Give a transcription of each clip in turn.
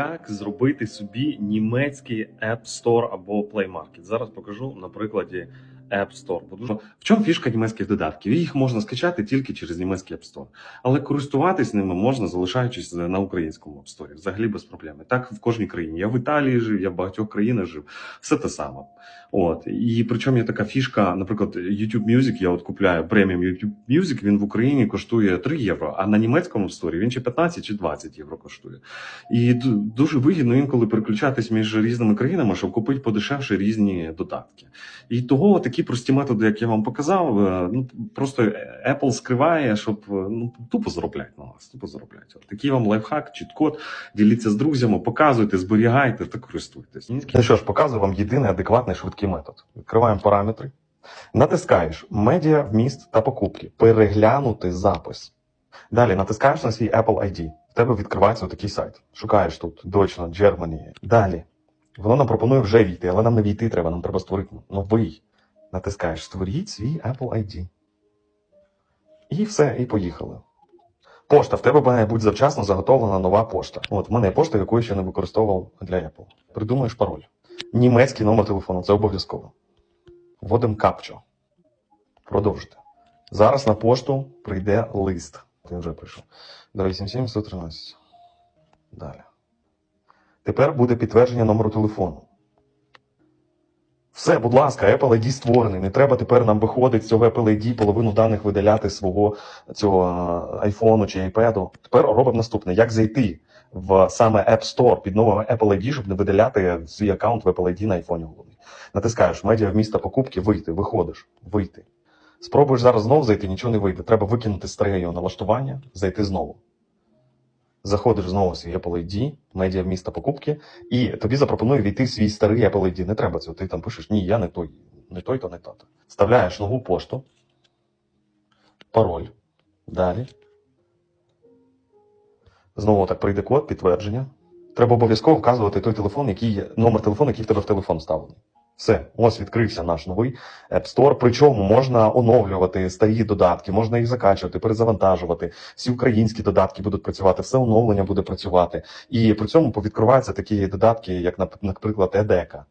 Як зробити собі німецький App Store або Play Market? Зараз покажу на прикладі App Store. Бо дуже- В чому фішка німецьких додатків? Їх можна скачати тільки через німецький App Store. Але користуватись ними можна, залишаючись на українському App Store. Взагалі без проблем. Так в кожній країні. Я в Італії жив, я в багатьох країнах жив. Все те саме. От і причому є така фішка, наприклад, YouTube Music, я от купляю преміум YouTube Music, він в Україні коштує 3 євро, а на німецькому сторі він чи 15, чи 20 євро коштує. І дуже вигідно інколи переключатись між різними країнами, щоб купити подешевше різні додатки. І того такі прості методи, як я вам показав, е, ну просто Apple скриває, щоб е, ну тупо заробляти на вас, тупо заробляти. От такий вам лайфхак, чіт-код, діліться з друзями, показуйте, зберігайте та користуйтесь. Ну що ж, показую вам єдиний адекватний швидкий метод. Відкриваємо параметри. Натискаєш медіа, вміст та покупки. Переглянути запис. Далі натискаєш на свій Apple ID. В тебе відкривається такий сайт. Шукаєш тут Deutschland, Germany. Далі. Воно нам пропонує вже війти, але нам не війти треба, нам треба створити новий. Натискаєш Створіть свій Apple ID. І все, і поїхали. Пошта. В тебе має бути завчасно заготовлена нова пошта. От в мене є пошта, яку я ще не використовував для Apple. Придумаєш пароль. Німецький номер телефону, це обов'язково. Вводимо капчо. Продовжити. Зараз на пошту прийде лист. Він вже прийшов. До 87113. Далі. Тепер буде підтвердження номеру телефону. Все, будь ласка, Apple ID створений. Не треба тепер нам виходити з цього Apple ID, половину даних видаляти свого цього е, айфону чи iPad. Тепер робимо наступне: як зайти в саме App Store під новим Apple ID, щоб не видаляти свій аккаунт в Apple ID на айфоні головний. Натискаєш медіа вміста покупки, вийти, виходиш, вийти. Спробуєш зараз знову зайти, нічого не вийде. Треба викинути старе його налаштування, зайти знову. Заходиш знову в свій Apple ID, медіа міста покупки, і тобі запропонує війти в свій старий Apple ID. Не треба цього. Ти там пишеш, ні, я не той, не той, то не тато. Вставляєш нову пошту, пароль. Далі. Знову так прийде код, підтвердження. Треба обов'язково вказувати той телефон, який номер телефону, який в тебе в телефон вставлений. Все, ось відкрився наш новий App Store. Причому можна оновлювати старі додатки, можна їх закачувати, перезавантажувати. Всі українські додатки будуть працювати, все оновлення буде працювати. І при цьому повідкриваються такі додатки, як, нап- наприклад, Едека.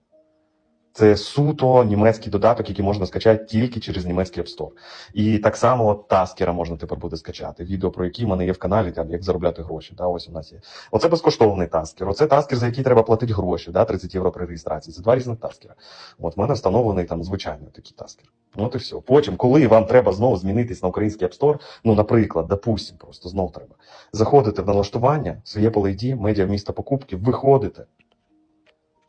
Це суто німецький додаток, який можна скачати тільки через німецький App Store. І так само таскера можна тепер буде скачати. Відео, про які в мене є в каналі, там як заробляти гроші. Да, ось у нас є. Оце безкоштовний таскер. Оце таскер, за який треба платити гроші, да, 30 євро при реєстрації. Це два різних таскера. От в мене встановлений там звичайний такий таскер. От і все. Потім, коли вам треба знову змінитись на український App Store, ну, наприклад, допустим, просто знов треба. Заходите в налаштування, своє Apple ID, медіа міста покупки, виходите.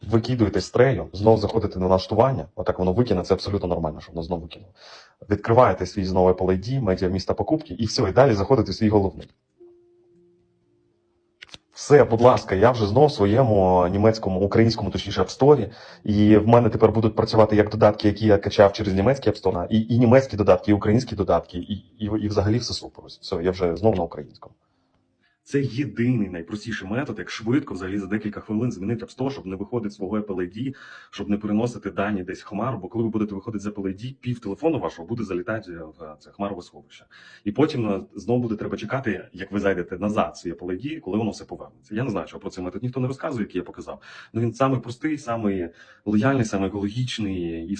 Викидуєте стрею, знову заходите на налаштування, отак воно викине, це абсолютно нормально, щоб воно знову викинуло. Відкриваєте свій знову Apple ID, медіа міста покупки, і все, і далі заходите в свій головний. Все, будь ласка, я вже знов в своєму німецькому, українському, точніше, App Store, і в мене тепер будуть працювати як додатки, які я качав через німецький App Store, і, і німецькі додатки, і українські додатки, і, і, і взагалі все супер. Все, я вже знов на українському. Це єдиний найпростіший метод, як швидко, взагалі за декілька хвилин змінити App щоб не виходити свого Apple ID, щоб не переносити дані десь хмару. Бо коли ви будете виходити з Apple ID, пів телефону вашого буде залітати в це хмарове сховище. І потім е, знову буде треба чекати, як ви зайдете назад свій Apple ID, коли воно все повернеться. Я не знаю, що про цей метод ніхто не розказує, який я показав. Ну він самий простий, самий лояльний, самий екологічний і